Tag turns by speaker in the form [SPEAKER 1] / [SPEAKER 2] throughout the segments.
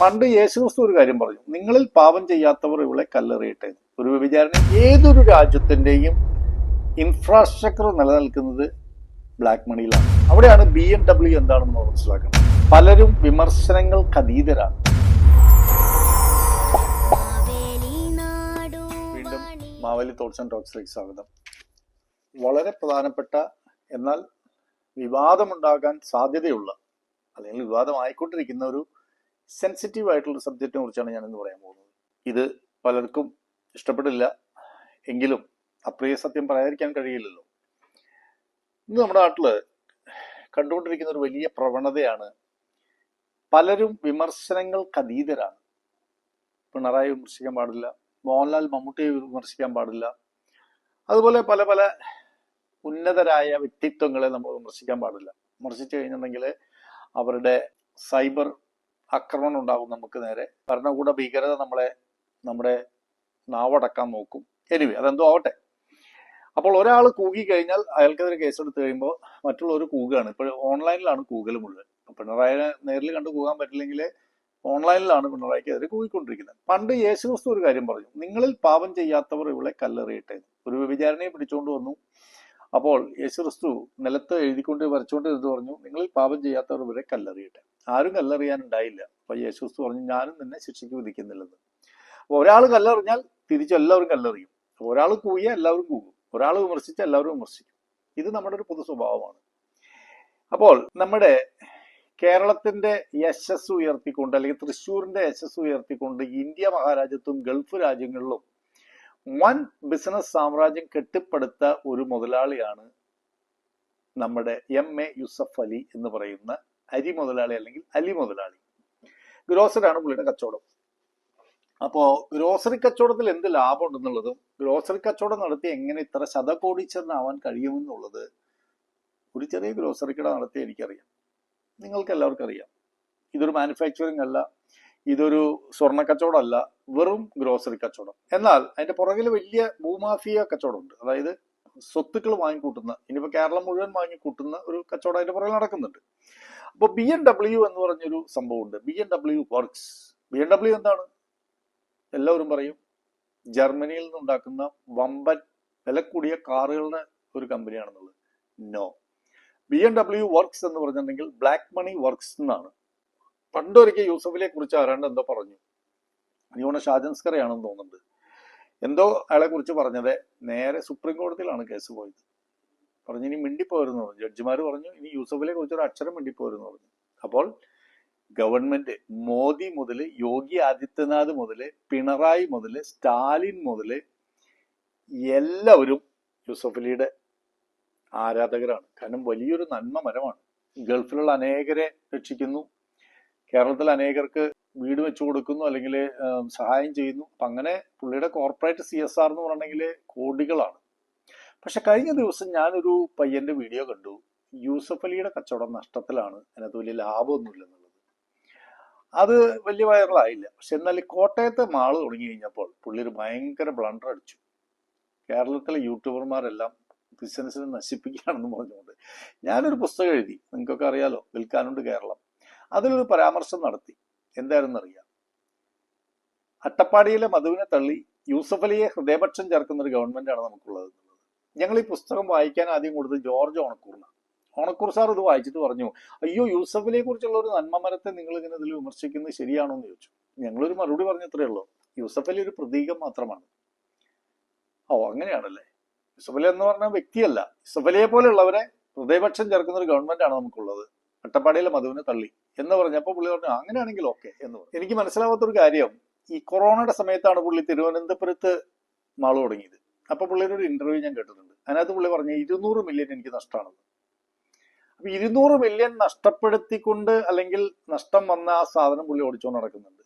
[SPEAKER 1] പണ്ട് യേശുക്രിസ്തു ഒരു കാര്യം പറഞ്ഞു. നിങ്ങളിൽ പാപം ചെയ്യാത്തവർ ഇവളെ കല്ലെറിയട്ടെ. ഒരു വ്യഭിചാരനെ ഏതൊരു രാജ്യത്തിന്റെയും ഇൻഫ്രാസ്ട്രക്ചർ നിലനിൽക്കുന്നത് ബ്ലാക്ക് മണിയിലാണ് അവിടെയാണ് ബി എം ഡബ്ല്യു എന്താണെന്ന് നമ്മൾ മനസ്സിലാക്കണം. പലരും വിമർശനങ്ങൾക്ക് അതീതരാണ്. വീണ്ടും മാവലി തോട്ട്സ് ആൻഡ് ടോക്സിലേക്ക് സ്വാഗതം. വളരെ പ്രധാനപ്പെട്ട എന്നാൽ വിവാദമുണ്ടാകാൻ സാധ്യതയുള്ള അല്ലെങ്കിൽ വിവാദമായിക്കൊണ്ടിരിക്കുന്ന ഒരു സെൻസിറ്റീവ് ആയിട്ടുള്ള സബ്ജക്റ്റിനെ കുറിച്ചാണ് ഞാനിന്ന് പറയാൻ പോകുന്നത്. ഇത് പലർക്കും ഇഷ്ടപ്പെടില്ല. എങ്കിലും അപ്രിയ സത്യം പറയാതിരിക്കാൻ കഴിയില്ലല്ലോ. ഇന്ന് നമ്മുടെ നാട്ടിൽ കണ്ടുകൊണ്ടിരിക്കുന്ന ഒരു വലിയ പ്രവണതയാണ് പലരും വിമർശനങ്ങൾക്ക് അതീതരാണ്. പിണറായി വിമർശിക്കാൻ പാടില്ല. മോഹൻലാൽ മമ്മൂട്ടിയെ വിമർശിക്കാൻ പാടില്ല. അതുപോലെ പല പല ഉന്നതരായ വ്യക്തിത്വങ്ങളെ നമ്മൾ വിമർശിക്കാൻ പാടില്ല. വിമർശിച്ചു കഴിഞ്ഞിട്ടുണ്ടെങ്കിൽ അവരുടെ സൈബർ ആക്രമണം ഉണ്ടാകും നമുക്ക് നേരെ. ഭരണകൂട ഭീകരത നമ്മളെ നമ്മുടെ നാവടക്കാൻ നോക്കും. എനിവേ അതെന്തോ ആവട്ടെ. അപ്പോൾ ഒരാൾ കൂകി കഴിഞ്ഞാൽ അയാൾക്കെതിരെ കേസെടുത്ത് കഴിയുമ്പോൾ മറ്റുള്ളവർ കൂകുകയാണ് ഇപ്പോൾ ഓൺലൈനിലാണ് കൂകൽ മുഴുവൻ. പിണറായി പിണറായിനെ നേരിൽ കണ്ട് കൂകാൻ പറ്റില്ലെങ്കിൽ ഓൺലൈനിലാണ് പിണറായിക്കെതിരെ കൂകിക്കൊണ്ടിരിക്കുന്നത്. പണ്ട് യേശുക്രിസ്തു ഒരു കാര്യം പറഞ്ഞു. നിങ്ങളിൽ പാപം ചെയ്യാത്തവർ ഇവളെ കല്ലെറിയട്ടെ ഒരു വ്യഭിചാരനെ പിടിച്ചുകൊണ്ട് വന്നു. അപ്പോൾ യേശുക്രിസ്തു നിലത്ത് എഴുതിക്കൊണ്ട് വരച്ചുകൊണ്ട് ഇരുന്ന് പറഞ്ഞു നിങ്ങളിൽ പാപം ചെയ്യാത്തവർ വരെ കല്ലെറിയട്ടെ. ആരും കല്ലെറിയാനുണ്ടായില്ല. അപ്പൊ യേശുക്രിസ്തു പറഞ്ഞു ഞാനും നിന്നെ ശിക്ഷയ്ക്ക് വിധിക്കുന്നില്ലെന്ന്. അപ്പൊ ഒരാൾ കല്ലെറിഞ്ഞാൽ തിരിച്ചു എല്ലാവരും കല്ലെറിയും. ഒരാൾ കൂയ എല്ലാവരും കൂകും. ഒരാൾ വിമർശിച്ച എല്ലാവരും വിമർശിക്കും. ഇത് നമ്മുടെ ഒരു പൊതു സ്വഭാവമാണ്. അപ്പോൾ നമ്മുടെ കേരളത്തിന്റെ യശസ് ഉയർത്തിക്കൊണ്ട് അല്ലെങ്കിൽ തൃശ്ശൂരിന്റെ യശസ് ഉയർത്തിക്കൊണ്ട് ഇന്ത്യ മഹാരാജ്യത്തും ഗൾഫ് രാജ്യങ്ങളിലും വൻ ബിസിനസ് സാമ്രാജ്യം കെട്ടിപ്പടുത്ത ഒരു മുതലാളിയാണ് നമ്മുടെ എം എ യൂസഫ് അലി എന്ന് പറയുന്ന അരി മുതലാളി അല്ലെങ്കിൽ അലി മുതലാളി. ഗ്രോസറാണ് പുള്ളിയുടെ കച്ചവടം. അപ്പോ ഗ്രോസറി കച്ചവടത്തിൽ എന്ത് ലാഭം ഉണ്ടെന്നുള്ളതും ഗ്രോസറി കച്ചവടം നടത്തി എങ്ങനെ ഇത്ര ശതകോടീശ്വരനാവാൻ കഴിയുമെന്നുള്ളത് ഒരു ചെറിയ ഗ്രോസറി കട നടത്തി എനിക്കറിയാം. നിങ്ങൾക്ക് എല്ലാവർക്കും അറിയാം. ഇതൊരു മാനുഫാക്ചറിങ് അല്ല. ഇതൊരു സ്വർണ കച്ചവടമല്ല വെറും ഗ്രോസറി കച്ചവടം. എന്നാൽ അതിന്റെ പുറകിൽ വലിയ ഭൂമാഫിയ കച്ചവടമുണ്ട്. അതായത് സ്വത്തുക്കൾ വാങ്ങിക്കൂട്ടുന്ന ഇനിയിപ്പോ കേരളം മുഴുവൻ വാങ്ങിക്കൂട്ടുന്ന ഒരു കച്ചവടം അതിന്റെ പുറകിൽ നടക്കുന്നുണ്ട്. അപ്പോൾ ബി എൻ ഡബ്ല്യു എന്ന് പറഞ്ഞൊരു സംഭവമുണ്ട്. B N W works B N W എന്താണ്? എല്ലാവരും പറയും ജർമ്മനിയിൽ നിന്നുണ്ടാക്കുന്ന വമ്പൻ വില കൂടിയ കാറുകളുടെ ഒരു കമ്പനിയാണെന്നുള്ളത്. No B N W works എന്ന് പറഞ്ഞിട്ടുണ്ടെങ്കിൽ ബ്ലാക്ക് മണി വർക്ക്സ് എന്നാണ്. പണ്ടൊരിക്കൽ യൂസഫിനെ കുറിച്ച് ആരാണ്ട് എന്തോ പറഞ്ഞു. അനിയോണ ഷാജൻസ്കറയാണെന്ന് തോന്നുന്നുണ്ട്. എന്തോ അയാളെ കുറിച്ച് പറഞ്ഞത് നേരെ സുപ്രീം കോടതിയിലാണ് കേസ് പോയത്. പറഞ്ഞു ഇനി മിണ്ടിപ്പോയിരുന്നു പറഞ്ഞു ജഡ്ജിമാർ പറഞ്ഞു ഇനി യൂസഫിനെ കുറിച്ച് ഒരു അക്ഷരം മിണ്ടിപ്പോയിരുന്നു പറഞ്ഞു. അപ്പോൾ ഗവൺമെന്റ് മോദി മുതൽ യോഗി ആദിത്യനാഥ് മുതൽ പിണറായി മുതൽ സ്റ്റാലിൻ മുതൽ എല്ലാവരും യൂസഫലിയുടെ ആരാധകരാണ്. കാരണം വലിയൊരു നന്മ മരമാണ് ഗൾഫിലുള്ള അനേകരെ രക്ഷിക്കുന്നു. കേരളത്തിൽ അനേകർക്ക് വീട് വെച്ചു കൊടുക്കുന്നു അല്ലെങ്കിൽ സഹായം ചെയ്യുന്നു. അപ്പം അങ്ങനെ പുള്ളിയുടെ കോർപ്പറേറ്റ് സി എസ് ആർ എന്ന് പറഞ്ഞെങ്കിൽ കോടികളാണ്. പക്ഷെ കഴിഞ്ഞ ദിവസം ഞാനൊരു പയ്യന്റെ വീഡിയോ കണ്ടു. യൂസഫ് അലിയുടെ കച്ചവടം നഷ്ടത്തിലാണ്. അതിനകത്ത് വലിയ ലാഭമൊന്നുമില്ലെന്നുള്ളത് അത് വലിയ വൈറലായില്ല. പക്ഷെ എന്നാൽ കോട്ടയത്തെ മാൾ തുടങ്ങി കഴിഞ്ഞപ്പോൾ പുള്ളി ഒരു ഭയങ്കര ബ്ലണ്ടർ അടിച്ചു. കേരളത്തിലെ യൂട്യൂബർമാരെല്ലാം ബിസിനസ്സിനെ നശിപ്പിക്കുകയാണെന്ന് പറഞ്ഞുകൊണ്ട് ഞാനൊരു പുസ്തകം എഴുതി. നിങ്ങൾക്കൊക്കെ അറിയാലോ വിൽക്കാനുണ്ട് കേരളം. അതിലൊരു പരാമർശം നടത്തി. എന്തായിരുന്നു അറിയാം അട്ടപ്പാടിയിലെ മധുവിനെ തള്ളി യൂസഫ് അലിയെ ഹൃദയപക്ഷം ചേർക്കുന്ന ഒരു ഗവൺമെന്റാണ് നമുക്കുള്ളത് ഞങ്ങൾ ഈ പുസ്തകം വായിക്കാൻ ആദ്യം കൊടുത്തത് ജോർജ് ഓണക്കൂറിനാണ് ഓണക്കൂർ സാർ ഇത് വായിച്ചിട്ട് പറഞ്ഞു അയ്യോ യൂസഫിനെ കുറിച്ചുള്ള ഒരു നന്മ മരത്തെ നിങ്ങൾ ഇങ്ങനെ ഇതിൽ വിമർശിക്കുന്നത് ശരിയാണോ എന്ന് ചോദിച്ചു. ഞങ്ങളൊരു മറുപടി പറഞ്ഞത്രേ ഉള്ളൂ. യൂസഫ് അലി ഒരു പ്രതീകം മാത്രമാണ്. ഓ അങ്ങനെയാണല്ലേ? യൂസഫ് അലി എന്ന് പറഞ്ഞ വ്യക്തിയല്ല. യൂസഫ് അലിയെ പോലെയുള്ളവരെ ഹൃദയപക്ഷം ചേർക്കുന്ന ഒരു ഗവൺമെന്റ് ആണ് നമുക്കുള്ളത്. അട്ടപ്പാടിയിലെ മധുവിനെ തള്ളി എന്ന് പറഞ്ഞപ്പോൾ പുള്ളി പറഞ്ഞു അങ്ങനെയാണെങ്കിൽ ഓക്കെ എന്ന് പറഞ്ഞു. എനിക്ക് മനസ്സിലാവാത്തൊരു കാര്യം ഈ കൊറോണയുടെ സമയത്താണ് പുള്ളി തിരുവനന്തപുരത്ത് മാൾ തുടങ്ങിയത്. അപ്പൊ പുള്ളിയുടെ ഒരു ഇന്റർവ്യൂ ഞാൻ കേട്ടിട്ടുണ്ട്. അതിനകത്ത് പുള്ളി പറഞ്ഞു ഇരുന്നൂറ് മില്യൺ എനിക്ക് നഷ്ടമാണ് അപ്പൊ ഇരുന്നൂറ് മില്യൺ നഷ്ടപ്പെടുത്തിക്കൊണ്ട് അല്ലെങ്കിൽ നഷ്ടം വന്ന ആ സാധനം പുള്ളി ഓടിച്ചുകൊണ്ട് നടക്കുന്നുണ്ട്.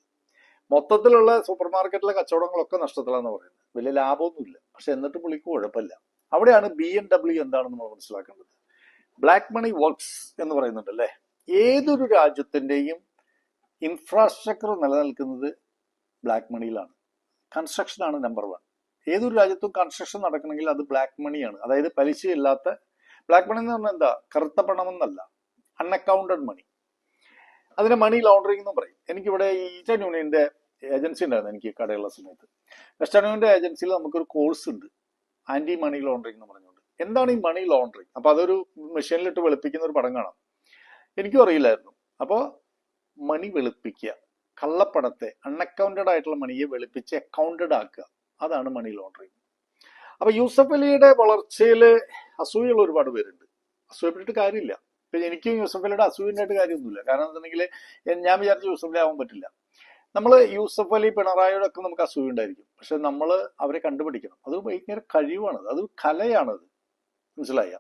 [SPEAKER 1] മൊത്തത്തിലുള്ള സൂപ്പർ മാർക്കറ്റിലെ കച്ചവടങ്ങളൊക്കെ നഷ്ടത്തിലാന്ന് പറയുന്നത്. വലിയ ലാഭമൊന്നുമില്ല. പക്ഷെ എന്നിട്ട് പുള്ളിക്ക് കുഴപ്പമില്ല. അവിടെയാണ് ബി എൻ ഡബ്ല്യു എന്താണെന്ന് നമ്മൾ മനസ്സിലാക്കേണ്ടത്. ബ്ലാക്ക് മണി വർക്ക്സ് എന്ന് പറയുന്നുണ്ട് അല്ലേ ഏതൊരു രാജ്യത്തിന്റെയും ഇൻഫ്രാസ്ട്രക്ചർ നിലനിൽക്കുന്നത് ബ്ലാക്ക് മണിയിലാണ് കൺസ്ട്രക്ഷനാണ് നമ്പർ വൺ ഏതൊരു രാജ്യത്തും കൺസ്ട്രക്ഷൻ നടക്കണമെങ്കിൽ അത് ബ്ലാക്ക് മണിയാണ് അതായത് പലിശയില്ലാത്ത ബ്ലാക്ക് മണി എന്ന് പറഞ്ഞാൽ എന്താ? കറുത്ത പണമെന്നല്ല. അൺഅക്കൗണ്ടഡ് മണി അതിനെ മണി ലോണ്ടറിംഗ് എന്ന് പറയും. എനിക്കിവിടെ ഈസ്റ്റേൺ യൂണിയന്റെ ഏജൻസി ഉണ്ടായിരുന്നു എനിക്ക് കടയുള്ള സമയത്ത്. വെസ്റ്റേൺ യൂണിയന്റെ ഏജൻസിയിൽ നമുക്കൊരു കോഴ്സ് ഉണ്ട്. ആന്റി മണി ലോണ്ടറിംഗ് എന്ന് പറഞ്ഞുകൊണ്ട്. എന്താണ് ഈ മണി ലോണ്ടറിങ് അപ്പൊ അതൊരു മെഷീനിലിട്ട് വെളുപ്പിക്കുന്ന ഒരു പടം കാണാം. എനിക്കും അറിയില്ലായിരുന്നു. അപ്പോൾ മണി വെളുപ്പിക്കുക കള്ളപ്പണത്തെ അൺഅക്കൗണ്ടഡ് ആയിട്ടുള്ള മണിയെ വെളുപ്പിച്ച് അക്കൗണ്ടഡ് ആക്കുക. അതാണ് മണി ലോണ്ടറിങ് അപ്പൊ യൂസഫ് അലിയുടെ വളർച്ചയിൽ അസൂയുള്ള ഒരുപാട് പേരുണ്ട്. അസൂയപ്പെട്ടിട്ട് കാര്യമില്ല. എനിക്കും യൂസഫ് അലിയുടെ അസൂയണ്ടായിട്ട് കാര്യമൊന്നുമില്ല. കാരണം എന്താണെന്നുണ്ടെങ്കിൽ ഞാൻ വിചാരിച്ച യൂസഫ് അലി ആവാൻ പറ്റില്ല. നമ്മൾ യൂസഫ് അലി പിണറായിയുടെ ഒക്കെ നമുക്ക് അസൂയ ഉണ്ടായിരിക്കും. പക്ഷെ നമ്മൾ അവരെ കണ്ടുപിടിക്കണം. അത് ഭയങ്കര കഴിവാണത്. അത് കലയാണത്. മനസ്സിലായ.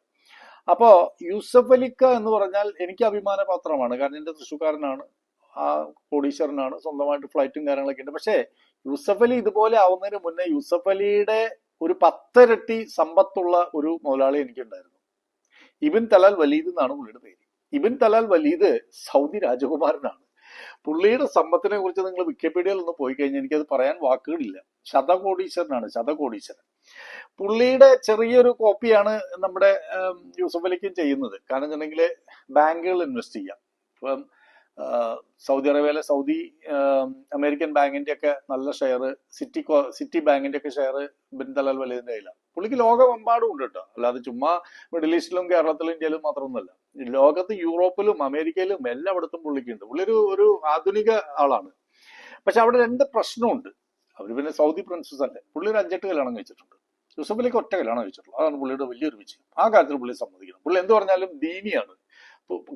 [SPEAKER 1] അപ്പോ യൂസഫ് അലിക്ക എന്ന് പറഞ്ഞാൽ എനിക്ക് അഭിമാനപാത്രമാണ്. കാരണം എന്റെ തൃശ്ശൂക്കാരനാണ് ആ കോടീശ്വരനാണ്. സ്വന്തമായിട്ട് ഫ്ലൈറ്റും കാര്യങ്ങളൊക്കെ ഉണ്ട്. പക്ഷേ യൂസഫ് അലി ഇതുപോലെ ആവുന്നതിന് മുന്നേ യൂസഫ് അലിയുടെ ഒരു പത്തിരട്ടി സമ്പത്തുള്ള ഒരു മുതലാളി എനിക്കുണ്ടായിരുന്നു. ഇബിൻ തലാൽ വലീദ് എന്നാണ് പുള്ളിയുടെ പേര്. ഇബിൻ തലാൽ വലീദ് സൗദി രാജകുമാരനാണ്. പുള്ളിയുടെ സമ്പത്തിനെ കുറിച്ച് നിങ്ങൾ വിക്കിപീഡിയയിൽ ഒന്ന് പോയി കഴിഞ്ഞാൽ എനിക്കത് പറയാൻ വാക്കുകളില്ല. ശതകോടീശ്വരനാണ് ശതകോടീശ്വരൻ. പുള്ളിയുടെ ചെറിയൊരു കോപ്പിയാണ് നമ്മുടെ യൂസഫ് അലിക്കും ചെയ്യുന്നത്. കാരണം വെച്ചിട്ടുണ്ടെങ്കിൽ ബാങ്കുകൾ ഇൻവെസ്റ്റ് ചെയ്യാം. ഇപ്പം സൗദി അറേബ്യയിലെ സൗദി അമേരിക്കൻ ബാങ്കിന്റെ ഒക്കെ നല്ല ഷെയർ സിറ്റി സിറ്റി ബാങ്കിന്റെ ഒക്കെ ഷെയർ ബിൻ തലാൽ വലീദിന്റെ കയ്യിലാണ്. പുള്ളിക്ക് ലോകമെമ്പാടും ഉണ്ട് കേട്ടോ. അല്ലാതെ ചുമ്മാ മിഡിൽ ഈസ്റ്റിലും കേരളത്തിലും ഇന്ത്യയിലും മാത്രമൊന്നുമല്ല. ലോകത്ത് യൂറോപ്പിലും അമേരിക്കയിലും എല്ലായിടത്തും പുള്ളിക്കുണ്ട്. പുള്ളിയൊരു ഒരു ആധുനിക ആളാണ്. പക്ഷെ അവിടെ രണ്ട് പ്രശ്നമുണ്ട്. അവർ പിന്നെ സൗദി പ്രിൻസസ് അല്ലേ? പുള്ളി ഒരു അഞ്ചെട്ട് കല്യാണം കഴിച്ചിട്ടുണ്ട്. യൂസഫ് അലിക്ക് ഒറ്റ കല്യാണം കഴിച്ചിട്ടുള്ളൂ. അതാണ് പുള്ളിയുടെ വലിയൊരു വിജയം. ആ കാര്യത്തിൽ പുള്ളി സമ്മതിക്കണം. പുള്ളി എന്ത് പറഞ്ഞാലും ദീനിയാണ്.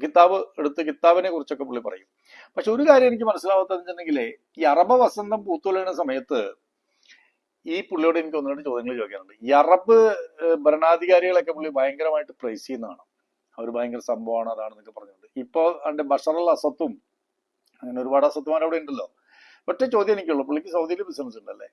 [SPEAKER 1] കിതാബ് എടുത്ത് കിതാബിനെ കുറിച്ചൊക്കെ പുള്ളി പറയും. പക്ഷെ ഒരു കാര്യം എനിക്ക് മനസ്സിലാവാത്തത് വെച്ചിട്ടുണ്ടെങ്കിൽ ഈ അറബ് വസന്തം പൂത്തുലയുന്ന സമയത്ത് ഈ പുള്ളിയോട് എനിക്ക് ഒന്ന് ചോദ്യങ്ങൾ ചോദിക്കാനുണ്ട്. ഈ അറബ് ഭരണാധികാരികളൊക്കെ പുള്ളി ഭയങ്കരമായിട്ട് പ്രൈസ് ചെയ്യുന്നതാണ്. അവർ ഭയങ്കര സംഭവമാണ് അതാണെന്നൊക്കെ പറഞ്ഞുകൊണ്ട്. ഇപ്പോൾ അതിന്റെ ബഷറൽ അസത്തും അങ്ങനെ ഒരുപാട് അസത്തുമാർ അവിടെ ഉണ്ടല്ലോ. ഒറ്റ ചോദ്യം എനിക്കുള്ളൂ. പുള്ളിക്ക് സൗദിയിൽ ബിസിനസ് ഉണ്ടല്ലേ?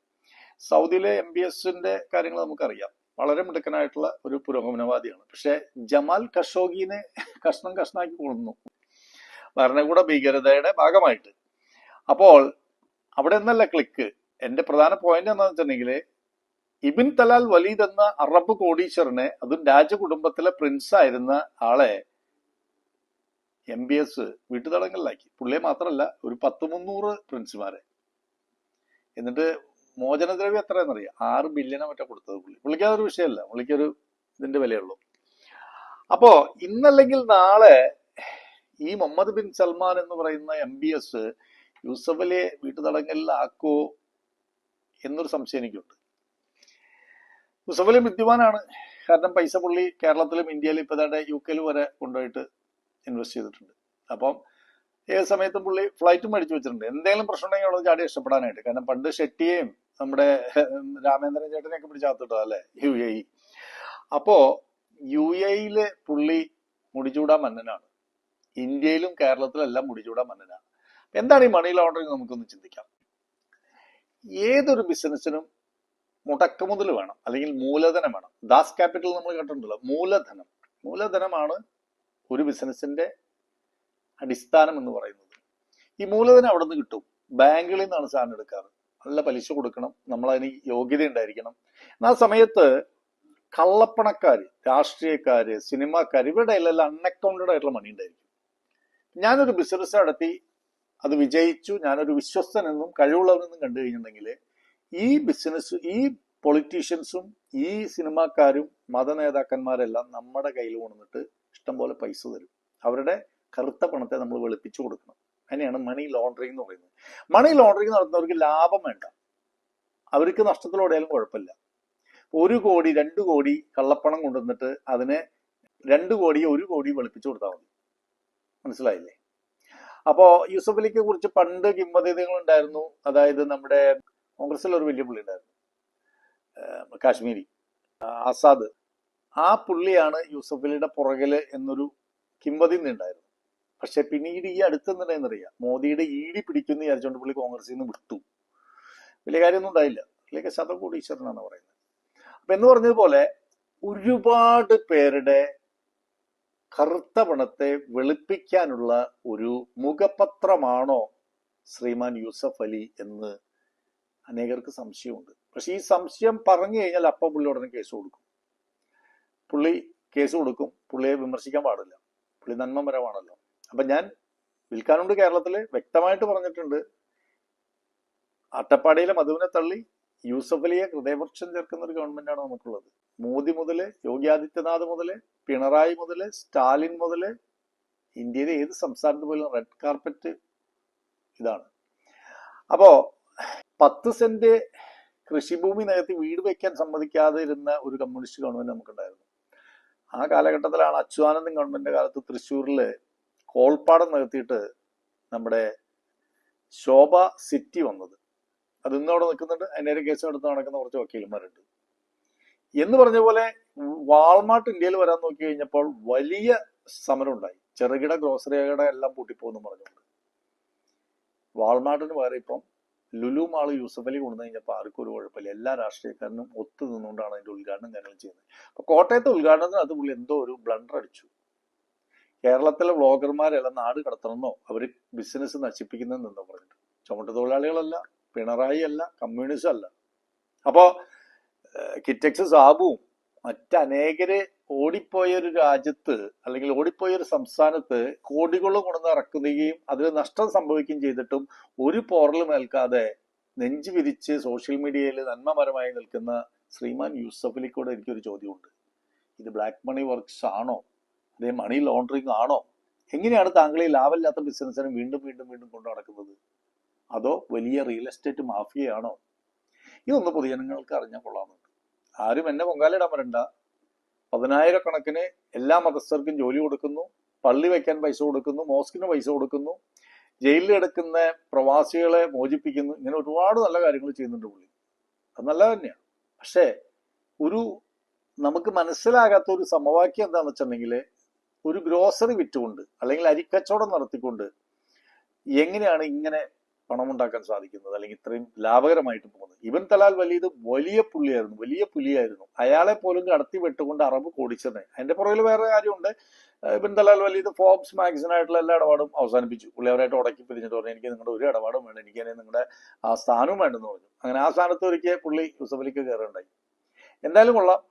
[SPEAKER 1] സൗദിയിലെ എം ബി എസിന്റെ കാര്യങ്ങൾ നമുക്കറിയാം. വളരെ മിടുക്കനായിട്ടുള്ള ഒരു പുരോഗമനവാദിയാണ്. പക്ഷെ ജമാൽ ഖഷോഗിനെ കഷ്ണം കഷ്ണാക്കി കൊള്ളുന്നു ഭരണകൂട ഭീകരതയുടെ ഭാഗമായിട്ട്. അപ്പോൾ അവിടെ നിന്നല്ല ക്ലിക്ക് എന്റെ പ്രധാന പോയിന്റ് എന്താണെന്ന് വെച്ചിട്ടുണ്ടെങ്കിൽ ഇബിൻ തലാൽ വലീദ് എന്ന അറബ് കോടീശ്വരനെ അതും രാജകുടുംബത്തിലെ പ്രിൻസ് ആയിരുന്ന ആളെ എം ബി എസ് വീട്ടുതടങ്കലിലാക്കി. പുള്ളിയെ മാത്രമല്ല ഒരു പത്ത് മുന്നൂറ് പ്രിൻസുമാരെ എന്നിട്ട് മോചനദ്രവ്യം എത്രയെന്നറിയാം ആറ് ബില്യനെ മറ്റോ കൊടുത്തത് പുള്ളി. പുള്ളിക്ക് അതൊരു വിഷയമല്ല. പുള്ളിക്കൊരു ഇതിന്റെ വിലയുള്ളൂ. അപ്പോ ഇന്നല്ലെങ്കിൽ നാളെ ഈ മുഹമ്മദ് ബിൻ സൽമാൻ എന്ന് പറയുന്ന എം ബി എസ് യൂസഫലിയെ വീട്ടുതടങ്കലിലാക്കോ എന്നൊരു സംശയം എനിക്കുണ്ട്. യൂസഫ് അലി ബുദ്ധിമാനാണ് കാരണം പൈസ പുള്ളി കേരളത്തിലും ഇന്ത്യയിലും ഇപ്പൊ തന്നെ യു കെയിലും വരെ കൊണ്ടുപോയിട്ട് ഇൻവെസ്റ്റ് ചെയ്തിട്ടുണ്ട്. അപ്പം ഏത് സമയത്തും പുള്ളി ഫ്ലൈറ്റും മേടിച്ചു വെച്ചിട്ടുണ്ട്. എന്തെങ്കിലും പ്രശ്നം ഉണ്ടെങ്കിൽ അവിടെ ചാടി ഇഷ്ടപ്പെടാനായിട്ട് കാരണം പണ്ട് ഷെട്ടിയെയും നമ്മുടെ രാമേന്ദ്രൻ ചേട്ടനെയൊക്കെ പിടിച്ചാത്തിട്ടോ അല്ലെ? U A E. അപ്പോ യു എയിലെ പുള്ളി മുടിചൂടാ മന്നനാണ്. ഇന്ത്യയിലും കേരളത്തിലും എല്ലാം മുടിചൂടാ മന്നനാണ് എന്താണ് ഈ മണി ലോണ്ടറിങ് നമുക്കൊന്ന് ചിന്തിക്കാം. ഏതൊരു ബിസിനസ്സിനും മുടക്കുമുതൽ വേണം. അല്ലെങ്കിൽ മൂലധനം വേണം. ദാസ് ക്യാപിറ്റൽ നമ്മൾ കേട്ടിട്ടുണ്ടല്ലോ. മൂലധനം. മൂലധനമാണ് ഒരു ബിസിനസിന്റെ അടിസ്ഥാനം എന്ന് പറയുന്നത്. ഈ മൂലധനം അവിടെ നിന്ന് കിട്ടും. ബാങ്കുകളിൽ നിന്നാണ് സാധനം എടുക്കാറ്. നല്ല പലിശ കൊടുക്കണം. നമ്മൾ അതിന് യോഗ്യത ഉണ്ടായിരിക്കണം. ആ സമയത്ത് കള്ളപ്പണക്കാര് രാഷ്ട്രീയക്കാര് സിനിമാക്കാർ ഇവരുടെ എല്ലാം അൺഅക്കൗണ്ടഡ് ആയിട്ടുള്ള മണി ഉണ്ടായിരിക്കും. ഞാനൊരു ബിസിനസ് നടത്തി അത് വിജയിച്ചു. ഞാനൊരു വിശ്വസ്തനെന്നും കഴിവുള്ളവനെന്നും കണ്ടു കഴിഞ്ഞിട്ടുണ്ടെങ്കിൽ ഈ ബിസിനസ് ഈ പൊളിറ്റീഷ്യൻസും ഈ സിനിമാക്കാരും മത നേതാക്കന്മാരെല്ലാം നമ്മുടെ കയ്യിൽ കൊണ്ടുവന്നിട്ട് ഇഷ്ടംപോലെ പൈസ തരും. അവരുടെ കറുത്ത പണത്തെ നമ്മൾ വെളുപ്പിച്ചു കൊടുക്കണം. അതിനെയാണ് മണി ലോണ്ടറിങ് എന്ന് പറയുന്നത്. മണി ലോണ്ടറിങ് നടത്തുന്നവർക്ക് ലാഭം വേണ്ട. അവർക്ക് നഷ്ടത്തിലോടെയാലും കുഴപ്പമില്ല. ഒരു കോടി രണ്ട് കോടി കള്ളപ്പണം കൊണ്ടുവന്നിട്ട് അതിനെ രണ്ട് കോടി ഒരു കോടി വെളുപ്പിച്ചു കൊടുത്താൽ മതി. മനസ്സിലായില്ലേ? അപ്പോ യൂസഫ് കുറിച്ച് പണ്ട് കിംവദീതകൾ ഉണ്ടായിരുന്നു. അതായത് നമ്മുടെ കോൺഗ്രസിൽ ഒരു വലിയ പുള്ളി ഉണ്ടായിരുന്നു. കാശ്മീരി. ആസാദ്. ആ പുള്ളിയാണ് യൂസഫ് അലിയുടെ പുറകിൽ എന്നൊരു കിംവതി ഉണ്ടായിരുന്നു. പക്ഷെ പിന്നീട് ഈ അടുത്തെന്നുണ്ടെന്നറിയാം മോദിയുടെ ഈടി പിടിക്കുന്ന വിചാരിച്ചുകൊണ്ട് പുള്ളി കോൺഗ്രസിൽ നിന്ന് വിട്ടു. വലിയ കാര്യമൊന്നും ഉണ്ടായില്ല. പുള്ളിയൊക്കെ ശതകോടീശ്വരനാണ് പറയുന്നത്. അപ്പൊ എന്ന് പറഞ്ഞതുപോലെ ഒരുപാട് പേരുടെ കറുത്ത പണത്തെ വെളുപ്പിക്കാനുള്ള ഒരു മുഖപത്രമാണോ ശ്രീമാൻ യൂസഫ് അലി എന്ന് അനേകർക്ക് സംശയമുണ്ട്. പക്ഷെ ഈ സംശയം പറഞ്ഞു കഴിഞ്ഞാൽ അപ്പം പുള്ളി ഉടനെ കേസ് കൊടുക്കും. പുള്ളി കേസ് കൊടുക്കും. പുള്ളിയെ വിമർശിക്കാൻ പാടില്ല. പുള്ളി നന്മമരമാണല്ലോ അപ്പൊ ഞാൻ വിൽക്കാനുണ്ട് കേരളത്തിൽ വ്യക്തമായിട്ട് പറഞ്ഞിട്ടുണ്ട്. അട്ടപ്പാടിയിലെ മധുവിനെ തള്ളി യൂസഫ് അലിയെ ഹൃദയപക്ഷം ചേർക്കുന്ന ഒരു ഗവൺമെന്റാണ് നമുക്കുള്ളത്. മോദി മുതൽ യോഗി ആദിത്യനാഥ് മുതൽ പിണറായി മുതൽ സ്റ്റാലിൻ മുതൽ ഇന്ത്യയിലെ ഏത് സംസ്ഥാനത്ത് പോലും റെഡ് കാർപ്പറ്റ് ഇതാണ്. അപ്പോ പത്ത് സെന്റ് കൃഷിഭൂമി നികത്തി വീട് വയ്ക്കാൻ സമ്മതിക്കാതെ ഇരുന്ന ഒരു കമ്മ്യൂണിസ്റ്റ് ഗവൺമെന്റ് നമുക്കുണ്ടായിരുന്നു. ആ കാലഘട്ടത്തിലാണ് അച്യുതാനന്ദൻ ഗവൺമെന്റിന്റെ കാലത്ത് തൃശ്ശൂരിൽ കോൾപ്പാടം നികത്തിയിട്ട് നമ്മുടെ ശോഭ സിറ്റി വന്നത്. അത് ഇന്ന് അവിടെ നിൽക്കുന്നുണ്ട്. അതിന്റെ കേസ് എടുത്ത് നടക്കുന്ന കുറച്ച് വക്കീലന്മാരുണ്ട്. എന്ന് പറഞ്ഞ പോലെ വാൾമാർട്ട് ഇന്ത്യയിൽ വരാൻ നോക്കി കഴിഞ്ഞപ്പോൾ വലിയ സമരം ഉണ്ടായി ചെറുകിട കട എല്ലാം പൂട്ടിപ്പോന്ന് പറഞ്ഞുകൊണ്ട്. വാൾമാർട്ടിന് പകരം ഇപ്പം ലുലു മാൾ യൂസഫ് അലി കൊണ്ടു കഴിഞ്ഞപ്പോൾ ആർക്കും ഒരു കുഴപ്പമില്ല. എല്ലാ രാഷ്ട്രീയക്കാരനും ഒത്തു നിന്നുകൊണ്ടാണ് അതിന്റെ ഉദ്ഘാടനം കാര്യങ്ങൾ ചെയ്യുന്നത്. അപ്പൊ കോട്ടയത്തെ ഉദ്ഘാടനത്തിന് അത് പുള്ളി എന്തോ ഒരു ബ്ലണ്ടർ അടിച്ചു. കേരളത്തിലെ വ്ളോഗർമാരെല്ലാം നാട് കടത്തണമെന്നോ അവർ ബിസിനസ് നശിപ്പിക്കുന്നെന്നോ പറഞ്ഞിട്ട്. ചുമട്ട് തൊഴിലാളികളല്ല പിണറായി അല്ല കമ്മ്യൂണിസം അല്ല. അപ്പോൾ കിറ്റക്സ് സാബുവും മറ്റനേകര് ഓടിപ്പോയ ഒരു രാജ്യത്ത് അല്ലെങ്കിൽ ഓടിപ്പോയ ഒരു സംസ്ഥാനത്ത് കോടികൾ കൊണ്ടുവന്ന് ഇറക്കുകയും അതിൽ നഷ്ടം സംഭവിക്കുകയും ചെയ്തിട്ടും ഒരു പോറലും ഏൽക്കാതെ നെഞ്ചു വിരിച്ച് സോഷ്യൽ മീഡിയയിൽ നന്മപരമായി നിൽക്കുന്ന ശ്രീമാൻ യൂസഫ് അലിക്കോട് എനിക്കൊരു ചോദ്യമുണ്ട്. ഇത് ബ്ലാക്ക് മണി വർക്ക്സ് ആണോ? അതേ മണി ലോണ്ടറിങ് ആണോ? എങ്ങനെയാണ് താങ്കൾ ഈ ലാഭമില്ലാത്ത ബിസിനസ്സിനെ വീണ്ടും വീണ്ടും വീണ്ടും കൊണ്ടു നടക്കുന്നത്? അതോ വലിയ റിയൽ എസ്റ്റേറ്റ് മാഫിയയാണോ? ഇതൊന്ന് പൊതുജനങ്ങൾക്ക് അറിഞ്ഞാൽ കൊള്ളാമെന്നുണ്ട് ആരും എന്നെ പൊങ്കാലിടാൻ വരണ്ട. പതിനായിരക്കണക്കിന് എല്ലാ മതസ്ഥർക്കും ജോലി കൊടുക്കുന്നു പള്ളി വയ്ക്കാൻ പൈസ കൊടുക്കുന്നു മോസ്കിന് പൈസ കൊടുക്കുന്നു ജയിലിൽ കിടക്കുന്ന പ്രവാസികളെ മോചിപ്പിക്കുന്നു ഇങ്ങനെ ഒരുപാട് നല്ല കാര്യങ്ങൾ ചെയ്യുന്നുണ്ട് പുള്ളി. അത് നല്ല തന്നെയാണ്. പക്ഷേ ഒരു നമുക്ക് മനസ്സിലാകാത്ത ഒരു സമവാക്യം എന്താണെന്ന് വെച്ചിട്ടുണ്ടെങ്കിൽ ഒരു ഗ്രോസറി വിറ്റുകൊണ്ട് അല്ലെങ്കിൽ അരിക്കച്ചവടം നടത്തിക്കൊണ്ട് എങ്ങനെയാണ് ഇങ്ങനെ പണമുണ്ടാക്കാൻ സാധിക്കുന്നത് അല്ലെങ്കിൽ ഇത്രയും ലാഭകരമായിട്ട് പോകുന്നത്. ഇവൻ തലാൽ വലിയത് വലിയ പുള്ളിയായിരുന്നു വലിയ പുലിയായിരുന്നു. അയാളെ പോലും കടത്തി വെട്ടുകൊണ്ട് അറബ് കോടിച്ചത്. അതിന്റെ പുറകിൽ വേറെ കാര്യമുണ്ട്. ഇബൻ തലാൽ വലിയത് ഫോബ്സ് മാഗസിനായിട്ടുള്ള എല്ലാ ഇടപാടും അവസാനിപ്പിച്ചു. പുള്ളി അവരായിട്ട് ഉടക്കി പിരിഞ്ഞിട്ട് പറഞ്ഞു എനിക്ക് നിങ്ങളുടെ ഒരു ഇടപാടും വേണം എനിക്ക് നിങ്ങളുടെ ആ സ്ഥാനവും വേണ്ടെന്ന് പറഞ്ഞു. അങ്ങനെ ആ സ്ഥാനത്ത് ഒരിക്കൽ പുള്ളി യൂസഫലിക്ക് കയറുണ്ടായി എന്തായാലും കൊള്ളാം.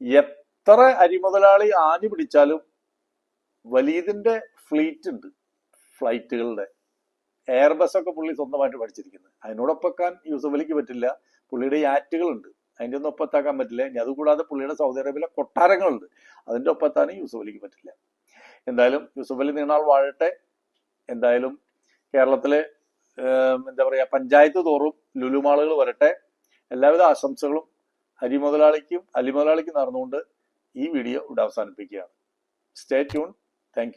[SPEAKER 1] എത്ര അരിമുതലാളി ആഞ്ഞു പിടിച്ചാലും വലീദിന്റെ ഫ്ലീറ്റ് ഉണ്ട് ഫ്ലൈറ്റുകളുടെ. എയർബസ് ഒക്കെ പുള്ളി സ്വന്തമായിട്ട് പഠിച്ചിരിക്കുന്നത്. അതിനോടൊപ്പക്കാൻ യൂസഫ് അലിക്ക് പറ്റില്ല. പുള്ളിയുടെ യാറ്റുകളുണ്ട് അതിന്റെ ഒന്നും ഒപ്പത്താക്കാൻ പറ്റില്ല. ഇനി അതുകൂടാതെ പുള്ളിയുടെ സൗദി അറേബ്യയിലെ കൊട്ടാരങ്ങളുണ്ട്. അതിന്റെ ഒപ്പത്താനും യൂസഫ് അലിക്ക് പറ്റില്ല. എന്തായാലും യൂസഫ് അലി നീണാൾ വാഴട്ടെ. എന്തായാലും കേരളത്തിലെ എന്താ പറയാ പഞ്ചായത്ത് തോറും ലുലുമാളുകൾ വരട്ടെ. എല്ലാവിധ ആശംസകളും അരി മുതലാളിക്കും അലി മുതലാളിക്കും നടന്നുകൊണ്ട് ഈ വീഡിയോ ഇവിടെ അവസാനിപ്പിക്കുകയാണ്. Stay tune thank